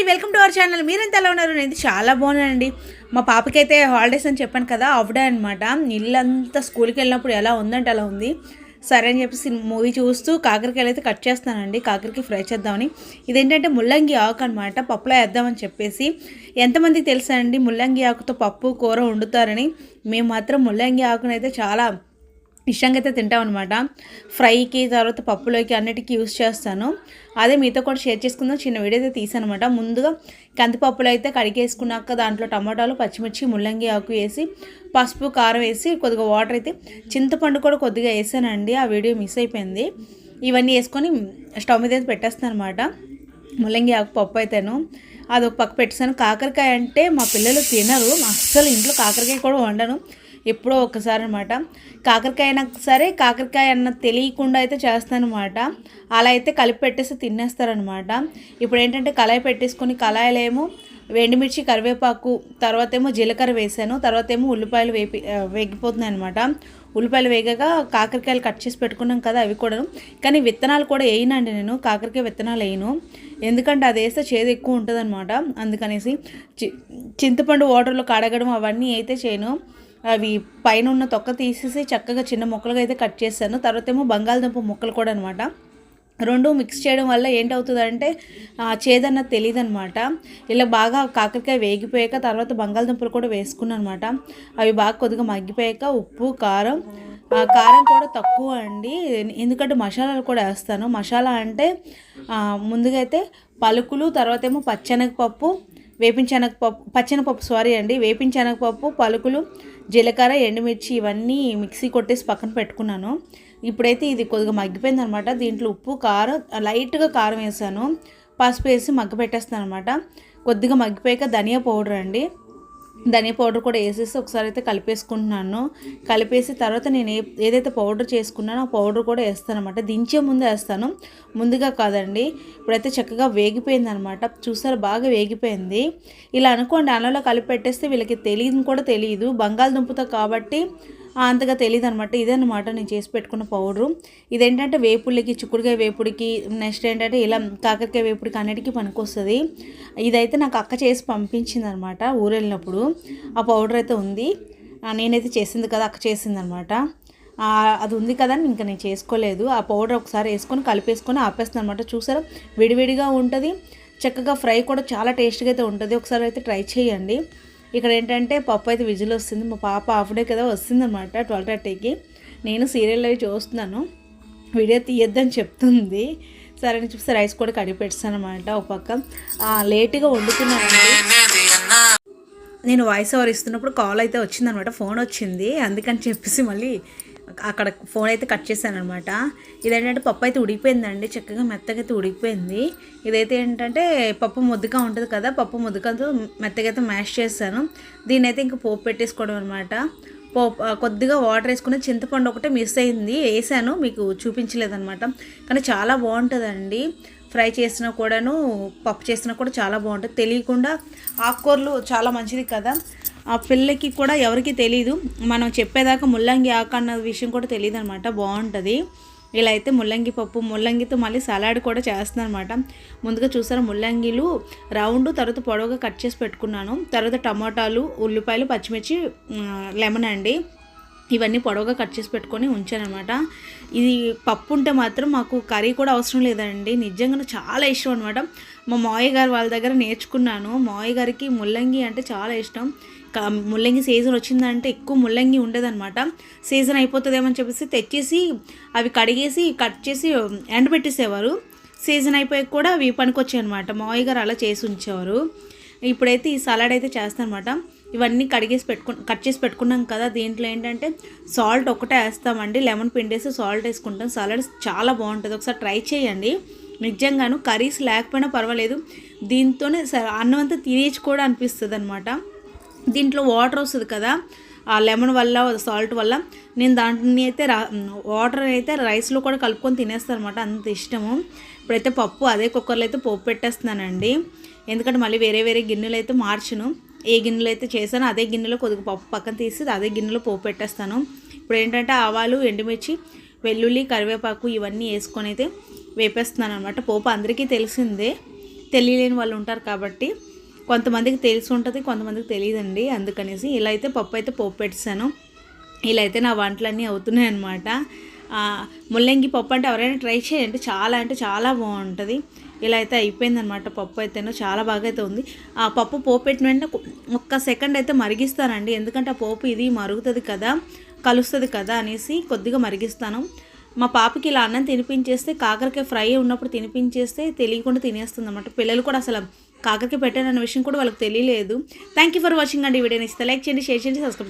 అండి welcome to our channel. మీరెంత ఎలా ఉన్నారు? నేను చాలా బాగున్నానండి. మా పాపకైతే హాలిడేస్ అని చెప్పాను కదా అవడే అనమాట ఇల్లంతా స్కూల్కి వెళ్ళినప్పుడు ఎలా ఉందంటే అలా ఉంది. సరే అని చెప్పేసి మూవీ చూస్తూ కాకరకాయలు అయితే కట్ చేస్తానండి కాకరకి ఫ్రై చేద్దామని. ఇదేంటంటే ముల్లంగి ఆకు అనమాట పప్పులో వేద్దామని చెప్పేసి. ఎంతమందికి తెలుసా అండి ముల్లంగి ఆకుతో పప్పు కూర వండుతారని? మేము మాత్రం ముల్లంగి ఆకునైతే చాలా ఇష్టంగా అయితే తింటాం అనమాట ఫ్రైకి తర్వాత పప్పులోకి అన్నిటికీ యూస్ చేస్తాను. అదే మీతో కూడా షేర్ చేసుకుందాం. చిన్న వీడియో అయితే తీసాను అనమాట ముందుగా కందిపప్పులు అయితే కడిగేసుకున్నాక దాంట్లో టమాటాలు పచ్చిమిర్చి ముల్లంగి ఆకు వేసి పసుపు కారం వేసి కొద్దిగా వాటర్ అయితే చింతపండు కూడా కొద్దిగా వేసానండి. ఆ వీడియో మిస్ అయిపోయింది. ఇవన్నీ వేసుకొని స్టవ్ మీద అయితే పెట్టేస్తాను అనమాట ముల్లంగి ఆకు పప్పు అయితేను. అది ఒక పక్క పెట్టేసాను కాకరకాయ అంటే మా పిల్లలు తినరు. అస్సలు ఇంట్లో కాకరకాయ కూడా వండను. ఎప్పుడో ఒకసారి అనమాట కాకరకాయ అయినా సరే కాకరకాయ అన్న తెలియకుండా అయితే చేస్తానమాట అలా అయితే కలిపి పెట్టేసి తినేస్తారనమాట ఇప్పుడు ఏంటంటే కళాయి పెట్టేసుకొని కళాయిలేమో ఎండుమిర్చి కరివేపాకు తర్వాత ఏమో జీలకర్ర వేసాను. తర్వాత ఏమో ఉల్లిపాయలు వేపి వేగిపోతున్నాయి అనమాట ఉల్లిపాయలు వేగగా కాకరకాయలు కట్ చేసి పెట్టుకున్నాం కదా అవి కూడా కానీ విత్తనాలు కూడా వేయనండి నేను. కాకరకాయ విత్తనాలు వేయను. ఎందుకంటే అది వేస్తే చేదు ఎక్కువ ఉంటుంది అనమాట అందుకనేసి చి- చింతపండు వాటర్లో కడగడం అవన్నీ అయితే చేయను. అవి పైన ఉన్న తొక్క తీసేసి చక్కగా చిన్న ముక్కలుగా అయితే కట్ చేశాను. తర్వాత ఏమో బంగాళదుంప ముక్కలు కూడా అనమాట రెండు మిక్స్ చేయడం వల్ల ఏంటవుతుందంటే చేదన్న చేదన్నది తెలియదు అనమాట ఇలా బాగా కాకరకాయ వేగిపోయాక తర్వాత బంగాళదుంపలు కూడా వేసుకున్నాను అనమాట అవి బాగా కొద్దిగా మగ్గిపోయాక ఉప్పు కారం కారం కూడా తక్కువ అండి. ఎందుకంటే మసాలాలు కూడా వేస్తాను. మసాలా అంటే ముందుగా అయితే పలుకులు తర్వాత ఏమో పచ్చనగపప్పు వేపించనగపప్పు పచ్చెనపప్పు సారీ అండి వేపించనగపప్పు పలుకులు జీలకర్ర ఎండుమిర్చి ఇవన్నీ మిక్సీ కొట్టేసి పక్కన పెట్టుకున్నాను. ఇప్పుడైతే ఇది కొద్దిగా మగ్గిపోయింది అనమాట దీంట్లో ఉప్పు కారం లైట్గా కారం వేసాను. పసుపు వేసి మగ్గ పెట్టేస్తాను అనమాట కొద్దిగా మగ్గిపోయాక ధనియా పౌడర్ అండి. ధనియా పౌడర్ కూడా వేసేసి ఒకసారి అయితే కలిపేసుకుంటున్నాను. కలిపేసి తర్వాత నేను ఏదైతే పౌడర్ చేసుకున్నానో ఆ పౌడర్ కూడా వేస్తాను అనమాట దించే ముందు వేస్తాను. ముందుగా కాదండి ఇప్పుడైతే చక్కగా వేగిపోయింది అనమాట చూసారు బాగా వేగిపోయింది. ఇలా అనుకోండి అన్నంలో కలిపి పెట్టేస్తే వీళ్ళకి తెలియదు కూడా తెలియదు. బంగాళదుంపతో కాబట్టి అంతగా తెలియదు అనమాట ఇదన్నమాట నేను చేసి పెట్టుకున్న పౌడరు. ఇదేంటంటే వేపుళ్ళకి చిక్కుడుకాయ వేపుడికి నెక్స్ట్ ఏంటంటే ఇలా కాకరకాయ వేపుడికి అన్నిటికీ పనికొస్తుంది. ఇదైతే నాకు అక్క చేసి పంపించింది అనమాట ఊరు వెళ్ళినప్పుడు ఆ పౌడర్ అయితే ఉంది. నేనైతే చేసింది కదా అక్క చేసింది అనమాట అది ఉంది కదా అని ఇంకా నేను చేసుకోలేదు. ఆ పౌడర్ ఒకసారి వేసుకొని కలిపేసుకొని ఆపేస్తాను అనమాట చూసారా? విడివిడిగా ఉంటుంది. చక్కగా ఫ్రై కూడా చాలా టేస్ట్గా అయితే ఉంటుంది. ఒకసారి అయితే ట్రై చేయండి. ఇక్కడ ఏంటంటే పప్పు అయితే విజిల్ వస్తుంది. మా పాప హాఫ్ డే కదా వస్తుంది అనమాట ట్వెల్వ్ థర్టీకి. నేను సీరియల్ అవి చూస్తున్నాను. వీడియో తీయొద్దని చెప్తుంది. సరే అని చూస్తే రైస్ కూడా కడిగి అనమాట ఒక పక్క. లేట్గా వండుతున్నాను వండుతున్నానండి నేను వాయిస్ ఓవర్ ఇస్తున్నప్పుడు కాల్ అయితే వచ్చిందనమాట ఫోన్ వచ్చింది. అందుకని చెప్పేసి మళ్ళీ అక్కడ ఫోన్ అయితే కట్ చేశాను అనమాట ఇదేంటంటే పప్పు అయితే ఉడికిపోయిందండి చక్కగా మెత్తగా అయితే ఉడికిపోయింది. ఇదైతే ఏంటంటే పప్పు ముద్దగా ఉంటుంది కదా పప్పు ముద్దకతో మెత్తగా అయితే మ్యాష్ చేశాను. దీని అయితే ఇంకా పోపు పెట్టేసుకోవడం అనమాట పోపు కొద్దిగా వాటర్ వేసుకుని చింతపండు ఒకటే మిస్ అయింది వేసాను మీకు చూపించలేదనమాట కానీ చాలా బాగుంటుందండి. ఫ్రై చేసినా కూడాను పప్పు చేసినా కూడా చాలా బాగుంటుంది. తెలియకుండా ఆకుకూరలు చాలా మంచిది కదా. ఆ పిల్లకి కూడా ఎవరికి తెలియదు మనం చెప్పేదాకా ముల్లంగి ఆకు అన్న విషయం కూడా తెలియదు అనమాట బాగుంటుంది. ఇలా అయితే ముల్లంగి పప్పు ముల్లంగితో మళ్ళీ సలాడ్ కూడా చేస్తున్నాను అనమాట ముందుగా చూసారా ముల్లంగిలు రౌండ్ తర్వాత పొడవుగా కట్ చేసి పెట్టుకున్నాను. తర్వాత టమాటాలు ఉల్లిపాయలు పచ్చిమిర్చి లెమన్ అండి. ఇవన్నీ పొడవుగా కట్ చేసి పెట్టుకొని ఉంచాను అనమాట ఇది పప్పు ఉంటే మాత్రం మాకు కర్రీ కూడా అవసరం లేదండి. నిజంగా చాలా ఇష్టం అనమాట మా మావయ్య గారు వాళ్ళ దగ్గర నేర్చుకున్నాను. మావయ్య గారికి ముల్లంగి అంటే చాలా ఇష్టం. ముల్లంగి సీజన్ వచ్చిందంటే ఎక్కువ ముల్లంగి ఉండదన్నమాట. సీజన్ అయిపోతుందేమని చెప్పేసి తెచ్చేసి అవి కడిగేసి కట్ చేసి ఎండబెట్టేసేవారు. సీజన్ అయిపోయాక కూడా అవి పనికొచ్చాయి అనమాట మావయ్య గారు అలా చేసి ఉంచేవారు. ఇప్పుడైతే ఈ సలాడ్ అయితే చేస్తాను అనమాట ఇవన్నీ కడిగేసి పెట్టుకు కట్ చేసి పెట్టుకున్నాం కదా దీంట్లో ఏంటంటే సాల్ట్ ఒకటే వేస్తామండి. లెమన్ పిండేసి సాల్ట్ వేసుకుంటాం. సలాడ్ చాలా బాగుంటుంది. ఒకసారి ట్రై చేయండి. నిజంగాను కర్రీస్ లేకపోయినా పర్వాలేదు. దీంతోనే సరే అన్నం అంతా తినేసి కూడా అనిపిస్తుంది అనమాట దీంట్లో వాటర్ వస్తుంది కదా ఆ లెమన్ వల్ల సాల్ట్ వల్ల. నేను దాంట్ని అయితే వాటర్ అయితే రైస్లో కూడా కలుపుకొని తినేస్తాను అనమాట అంత ఇష్టము. ఇప్పుడైతే పప్పు అదే కుక్కర్లో అయితే పోపు పెట్టేస్తున్నానండి. ఎందుకంటే మళ్ళీ వేరే వేరే గిన్నెలు అయితే మార్చును. ఏ గిన్నెలో అయితే చేశానో అదే గిన్నెలో కొద్దిగా పప్పు పక్కన తీసి అదే గిన్నెలో పోపు పెట్టేస్తాను. ఇప్పుడు ఏంటంటే ఆవాలు ఎండుమిర్చి వెల్లుల్లి కరివేపాకు ఇవన్నీ వేసుకొని అయితే వేపేస్తున్నాను అనమాట పోపు అందరికీ తెలిసిందే. తెలియలేని వాళ్ళు ఉంటారు కాబట్టి కొంతమందికి తెలిసి ఉంటుంది కొంతమందికి తెలియదండి. అందుకనేసి ఇలా అయితే పప్పు అయితే పోపు పెట్టేశాను. ఇలా అయితే నా వంటలన్నీ అవుతున్నాయి అనమాట ముల్లంగి పప్పు అంటే ఎవరైనా ట్రై చేయండి. చాలా అంటే చాలా బాగుంటుంది. ఇలా అయితే అయిపోయిందనమాట పప్పు అయితేనో చాలా బాగా అయితే ఉంది. ఆ పప్పు పోపు పెట్టిన వెంటనే ఒక్క సెకండ్ అయితే మరిగిస్తానండి. ఎందుకంటే ఆ పోపు ఇది మరుగుతుంది కదా కలుస్తుంది కదా అనేసి కొద్దిగా మరిగిస్తాను. మా పాపకి ఇలా అన్నం తినిపించేస్తే కాకరకాయ ఫ్రై ఉన్నప్పుడు తినిపించేస్తే తెలియకుండా తినేస్తుంది అనమాట పిల్లలు కూడా అసలు కాకరకాయ పెట్టానన్న విషయం కూడా వాళ్ళకి తెలియలేదు. థ్యాంక్ యూ ఫర్ వాచింగ్ అండి వీడియోని ఇస్తే లైక్ చేయండి షేర్ చేయండి సబ్స్క్రైబ్